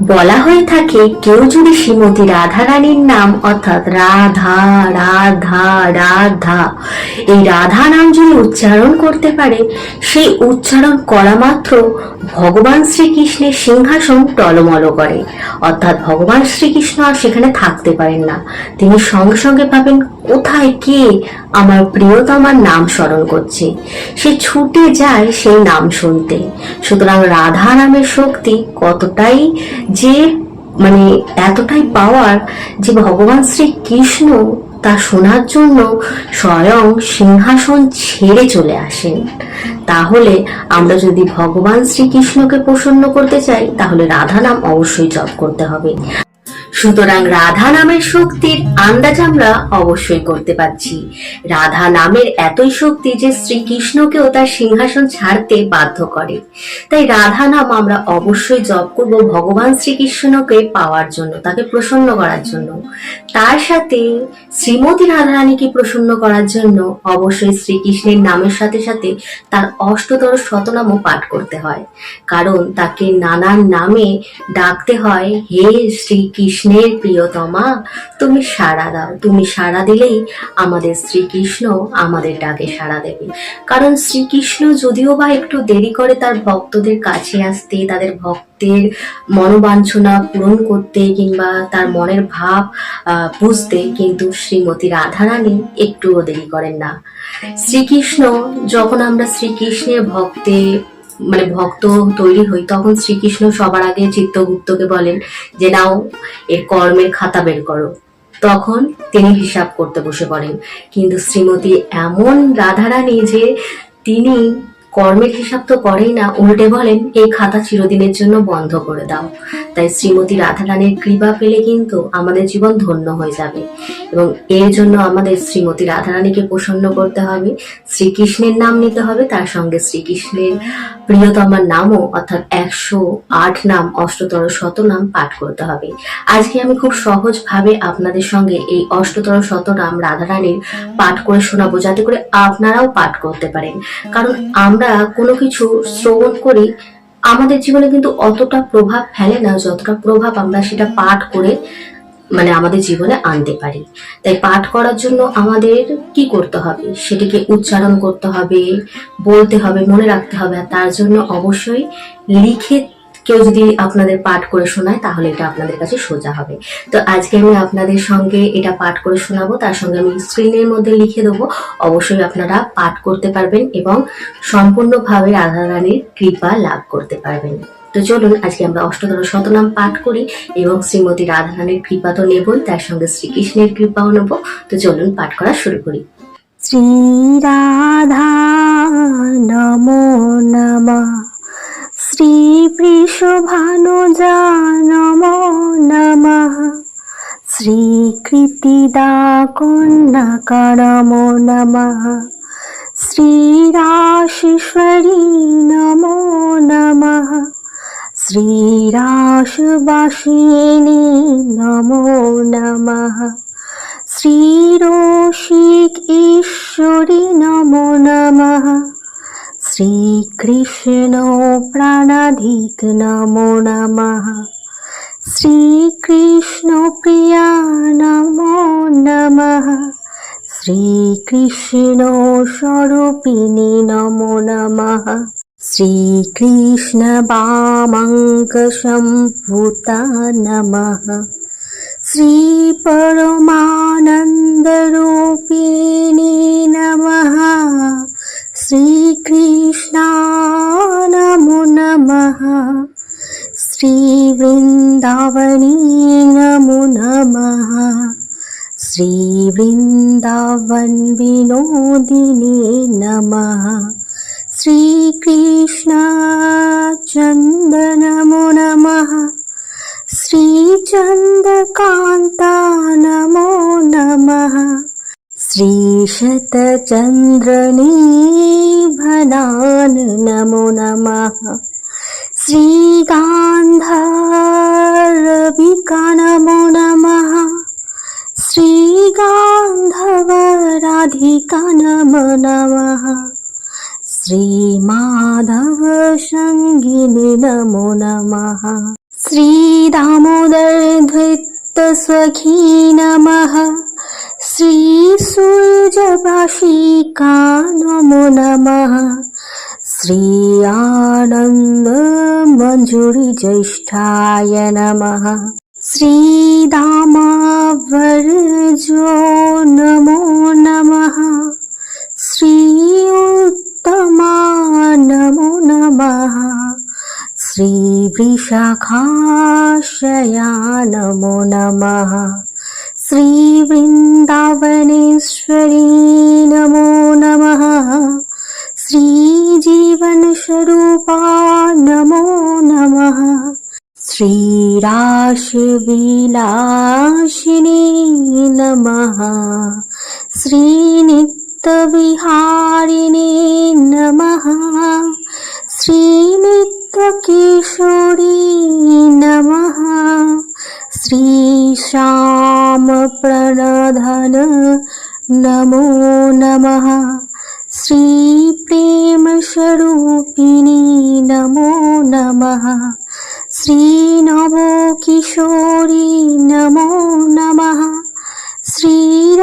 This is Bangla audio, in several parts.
বলা হয়ে থাকে, কেউ যদি শ্রীমতী রাধারানীর নাম, অর্থাৎ রাধা রাধা রাধা, এই রাধা নাম যদি উচ্চারণ করতে পারে, সেই উচ্চারণ করা মাত্র ভগবান শ্রীকৃষ্ণের সিংহাসন টলমল করে। অর্থাৎ ভগবান শ্রীকৃষ্ণ আর সেখানে থাকতে পারেন না। তিনি সঙ্গে সঙ্গে ভাবেন কোথায় কে আমার প্রিয়তমার নাম স্মরণ করছে? সে ছুটে যায় সেই নাম শুনতে। সুতরাং রাধা নামের শক্তি কতটাই যে মানে এতটাই পাওয়ার যে ভগবান শ্রীকৃষ্ণ তা শোনার জন্য স্বয়ং সিংহাসন ছেড়ে চলে আসেন। তাহলে আমরা যদি ভগবান শ্রীকৃষ্ণকে প্রসন্ন করতে চাই, তাহলে রাধা নাম অবশ্যই জপ করতে হবে। সুতরাং রাধা নামের শক্তির আন্দাজ আমরা অবশ্যই করতে পারছি। রাধা নামের এতই শক্তি যে শ্রীকৃষ্ণকেও তার সিংহাসন ছাড়তে বাধ্য করে। তাই রাধা নাম আমরা অবশ্যই জপ করব ভগবান শ্রীকৃষ্ণকে পাওয়ার জন্য, তাকে প্রসন্ন করার জন্য। তার সাথে শ্রীমতী রাধারানীকে প্রসন্ন করার জন্য অবশ্যই শ্রীকৃষ্ণের নামের সাথে সাথে তার অষ্টতর শতনামও পাঠ করতে হয়। কারণ তাকে নানান নামে ডাকতে হয়, হে শ্রীকৃষ্ণের প্রিয়তমা, তুমি সাড়া দাও। তুমি সাড়া দিলেই আমাদের শ্রীকৃষ্ণ আমাদের ডাকে সাড়া দেবে কারণ শ্রীকৃষ্ণ যদিও বা একটু দেরি করে তার ভক্তদের কাছে আসতে, তাদের ভক্তের মনোবাঞ্ছনা পূরণ করতে কিংবা তার মনের ভাব বুঝতে কিন্তু শ্রীমতী রাধারানী একটুও দেরি করেন না। শ্রীকৃষ্ণ যখন আমরা শ্রীকৃষ্ণের ভক্তে মানে ভক্ত তৈরি হই, তখন শ্রীকৃষ্ণ সবার আগে চিত্তগুপ্তকে বলেন যে, নাও, এর কর্মের খাতা বের করো। তখন তিনি হিসাব করতে বসে পড়েন। কিন্তু শ্রীমতী এমন রাধারানী যে, তিনি কর্মের হিসাব তো করেই না, উল্টে বলেন, এই খাতা চিরদিনের জন্য বন্ধ করে দাও। তাই শ্রীমতী রাধারানীর কৃপা পেলে কিন্তু আমাদের জীবন ধন্য হয়ে যাবে। এবং এর জন্য আমাদের শ্রীমতী রাধারানীকে প্রসন্ন করতে হবে। শ্রীকৃষ্ণের নাম নিতে হবে, তার সঙ্গে শ্রীকৃষ্ণের প্রিয়তমার নামও অর্থাৎ একশো আট নাম, অষ্টতর শত নাম পাঠ করতে হবে। আজকে আমি খুব সহজভাবে আপনাদের সঙ্গে এই অষ্টতর শত নাম রাধারানীর পাঠ করে শোনাবো, যাতে করে আপনারাও পাঠ করতে পারেন। কারণ আমরা কোনো কিছু শ্রবণ করি, আমাদের জীবনে কিন্তু অতটা প্রভাব ফেলে না, যতটা প্রভাব আমরা সেটা পাঠ করে মানে আমাদের জীবনে আনতে পারি। তাই পাঠ করার জন্য আমাদের কি করতে হবে? সেটিকে উচ্চারণ করতে হবে, বলতে হবে, মনে রাখতে হবে, আর তার জন্য অবশ্যই লিখে কেউ যদি আপনাদের পাঠ করে শোনায়, তাহলে এটা আপনাদের কাছে সোজা হবে। তো আজকে আমি আপনাদের সঙ্গে এটা পাঠ করে শোনাবো, তার সঙ্গে আমি স্ক্রিনের মধ্যে লিখে দেবো। অবশ্যই আপনারা পাঠ করতে পারবেন এবং সম্পূর্ণভাবে রাধা রানীর কৃপা লাভ করতে পারবেন। তো চলুন, আজকে আমরা অষ্টতর শতনাম পাঠ করি এবং শ্রীমতী রাধারানীর কৃপা তো নেবই, তার সঙ্গে শ্রীকৃষ্ণের কৃপাও নেব। তো চলুন, পাঠ করা শুরু করি। শ্রীরাধা নমো নমঃ। শ্রীবৃষভানুজা নমো নমঃ। শ্রীকৃতিদা কন্যাকা নমো। নমঃ নমঃ। শ্রীরাসবাসিনী নমো নমঃ। শ্রীরসিক ঈশ্বরী নমো নমঃ। শ্রীকৃষ্ণ প্রাণাধিক নমো নমঃ। শ্রীকৃষ্ণ প্রিয়া নমো নমঃ। শ্রীকৃষ্ণ স্বরূপিণী নমো নমঃ। श्रीकृष्णवामङ्कशम्भुता नमः श्रीपरमानन्दरूपिणे नमः श्रीकृष्णानमो नमः श्रीवृन्दावनी नमो नमः श्रीवृन्दावन् विनोदिने नमः श्रीकृष्णचन्द नमो नमः। श्रीचन्द्रकान्ता नमो नमः श्रीशतचन्द्रनीभनान् नमो नमः। श्रीगान्धारविका नमो। नमः श्रीगान्धवराधिका नमो नमः श्रीमाधवसङ्गिनि नमो नमः श्रीदामोदरधृत्तसखी नमः श्रीसूर्यभाषिका नमो नमः श्री आनन्दमञ्जुरिज्येष्ठाय नमः श्रीदामावर्जो नमः श्रीवृषाखाशया नमो। नमः श्रीवृन्दावनेश्वरी नमो नमः। श्रीजीवनस्वरूपा नमो नमः। श्रीराशिविलासिनी नमः। श्रीनित्यविहारिणे नमः श्रीनित्यकिशोरी नमः श्रीश्यामप्रणधन नमो नमः श्रीप्रेमस्वरूपिणी नमो नमः श्रीनवकिशोरी नमो नमः श्रीरासविहारी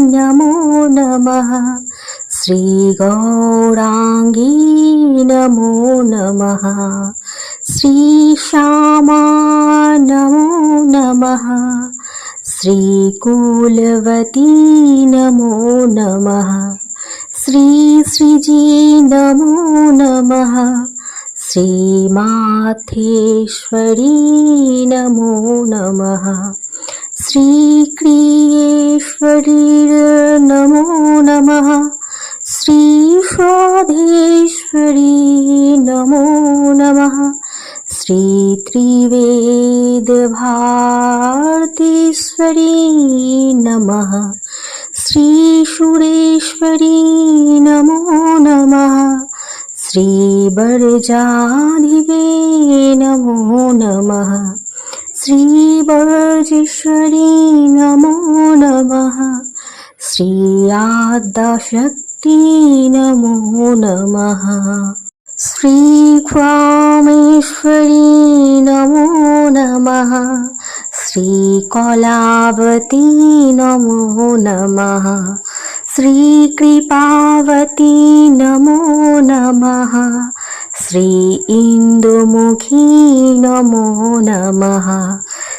नमो नमः श्रीगौराङ्गी नमो। नमः श्रीश्यामा नमो नमः। श्रीकुलवती नमो नमः। श्रीश्रीजी नमो नमः। श्रीमाथेश्वरी नमो नमः। श्रीक्रियेश्वरी नमो नमः শ্রী সাধেশ্বরী নমো নমঃ। শ্রী ত্রিবেদ ভারতীশ্বরী নমঃ। শ্রী সুরেশ্বরী নমো নমঃ। শ্রী বরজাধিবে নমো নমঃ। শ্রী বরজেশ্বরী নমো নমঃ। শ্রী আদ্যাশক্তি শ্রী নমো নমঃ শ্রীক্ষামেশ্বরী নমো নমঃ শ্রীকলাবতী নমো নমঃ শ্রীকৃপাবতী নমো নমঃ শ্রী ইন্দুমুখী নমো নমঃ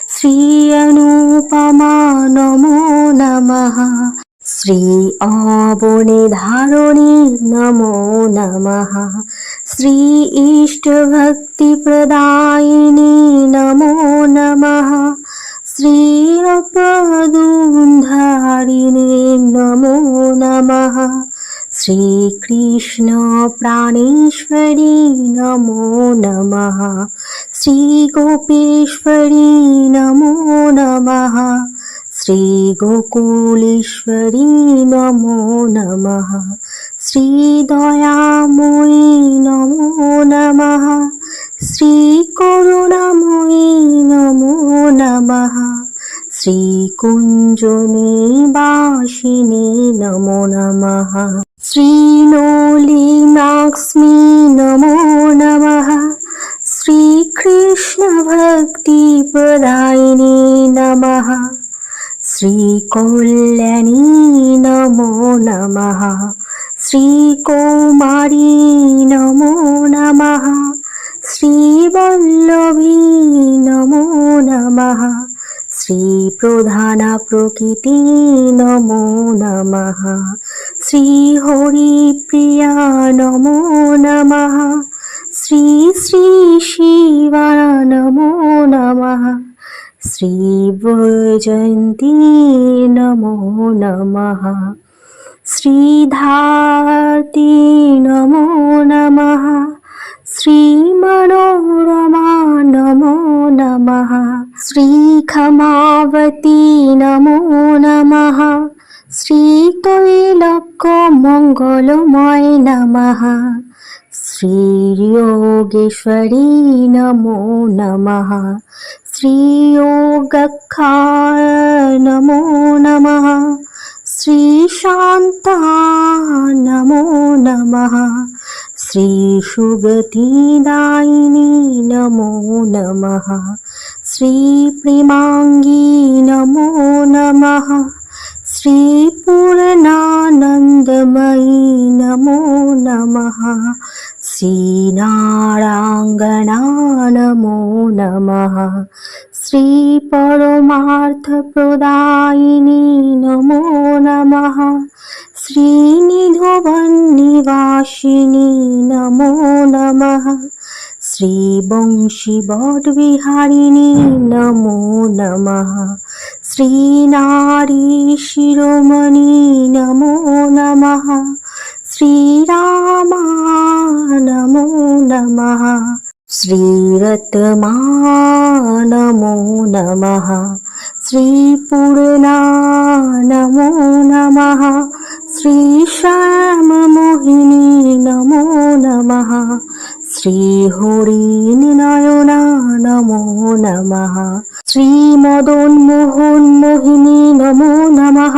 শ্রী অনুপমা নমো নমঃ শ্রী অবনে ধারণী নমো নমঃ। শ্রী ইষ্ট ভক্তি প্রদায়িনী নমো নমঃ। শ্রী অপদুন্ধারিণী নমো নমঃ। শ্রীকৃষ্ণ প্রাণেশ্বরী নমো নমঃ। শ্রীগোপেশ্বরী নমো নমঃ। नमः श्रीगोकुलेश्वरी नमो नमः श्रीदयामयी नमो नमः श्रीकरुणामयी नमो नमः श्रीकुञ्जनिवासिनी नमो नमः श्रीनोलिनाक्ष्मी नमो नमः श्रीकृष्णभक्तिप्रदायिनी नमः শ্রীকল্যাণী নমো নমঃ। শ্রীকৌমারী নমো নমঃ। শ্রীবল্লভী নমো নমঃ। শ্রীপ্রধান প্রকৃতি নমো নমঃ। শ্রীহরিপ্রিয়া নমো নমঃ। শ্রী শ্রী শিবা নমো নমঃ। श्रीवैजयन्ती नमो नमः श्रीधाती नमो नमः श्रीमनोरमा नमो नमः श्रीखमावती नमो नमः श्रीतैलकमङ्गलमय नमः श्रीयोगेश्वरी नमो नमः श्रीयोगखाय नमो नमः श्रीशान्ता नमो नमः श्रीसुगतिदायिनी नमो नमः श्रीप्रेमाङ्गी नमो नमः श्रीपूर्णानन्दमयी नमो नमः श्रीनारायणा नमो नमः श्रीपरमार्थप्रदायिनी नमो नमः श्रीनिधुवन्निवासिनी नमो नमः श्रीवंशीवड्विहारिणी नमो नमः श्रीनारी शिरोमणि नमो नमः श्रीरामा नमो नमः श्रीरत्मा नमो नमः श्रीपूर्णा नमो नमः श्रीश्याममोहिनी नमो नमः श्रीहरिनिनयना नमो नमः श्रीमदोन्मोहन्मोहिनी नमो नमः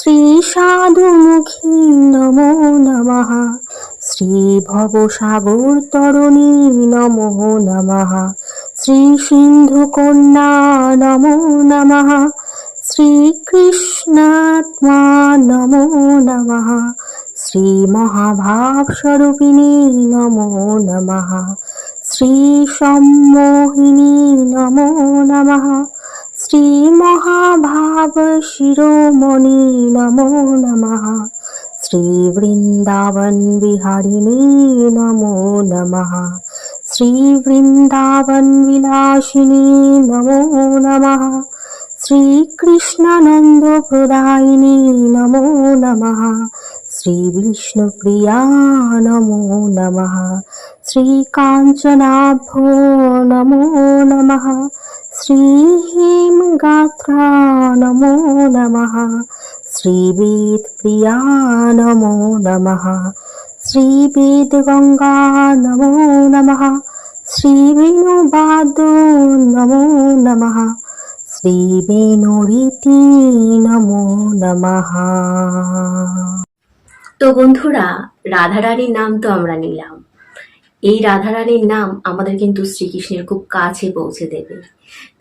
श्रीसाधुमुखी नमो नमः শ্রীভবসাগর তরণী নম নমঃ। শ্রী সিন্ধু কন্যা নম নমঃ। শ্রীকৃষ্ণাত্মা নম নমঃ। শ্রী মহাভাবস্বরূপিণী নম নমঃ। শ্রী সম্মোহিনী নম নমঃ। শ্রী মহাভাব শিরোমণি নমো নমঃ। नमः श्रीवृन्दावनविहारिणी नमो नमः श्रीवृन्दावनविलासिनी नमो नमः श्रीकृष्णानन्दप्रदायिनी नमो नमः श्रीविष्णुप्रिया नमो नमः श्रीकाञ्चनाभो नमो नमः श्रीहेमगात्रा नमो नमः श्रीवेदप्रिया नमो नमः श्रीवेदगङ्गा नमो नमः श्रीवेणुबादो नमो नमः শ্রীবেণুরীতি নমো নমঃ তো বন্ধুরা রাধারানীর নাম তো আমরা নিলাম এই রাধারানীর নাম আমাদের কিন্তু শ্রীকৃষ্ণের খুব কাছে পৌঁছে দেবে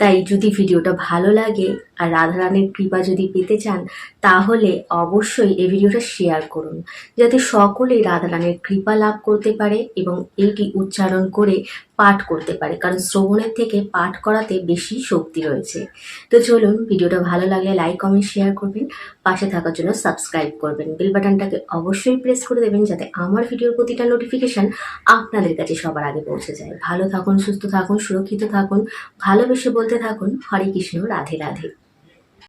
তাই যদি ভিডিওটা ভালো লাগে আর রাধারানীর কৃপা যদি পেতে চান, তাহলে অবশ্যই এই ভিডিওটা শেয়ার করুন, যাতে সকলেই রাধারানীর কৃপা লাভ করতে পারে এবং এইটি উচ্চারণ করে পাঠ করতে পারে, কারণ শ্রবণের থেকে পাঠ করাতে বেশি শক্তি রয়েছে। তো চলুন, ভিডিওটা ভালো লাগলে লাইক কমেন্ট শেয়ার করবেন, পাশে থাকার জন্য সাবস্ক্রাইব করবেন। বেল বাটনটাকে অবশ্যই প্রেস করে দেবেন, যাতে আমার ভিডিওর প্রতিটা নোটিফিকেশন আপনাদের কাছে সবার আগে পৌঁছে যায়। ভালো থাকুন, সুস্থ থাকুন, সুরক্ষিত থাকুন, ভালোবেসে বলতে থাকুন হরে কৃষ্ণ রাধে রাধে।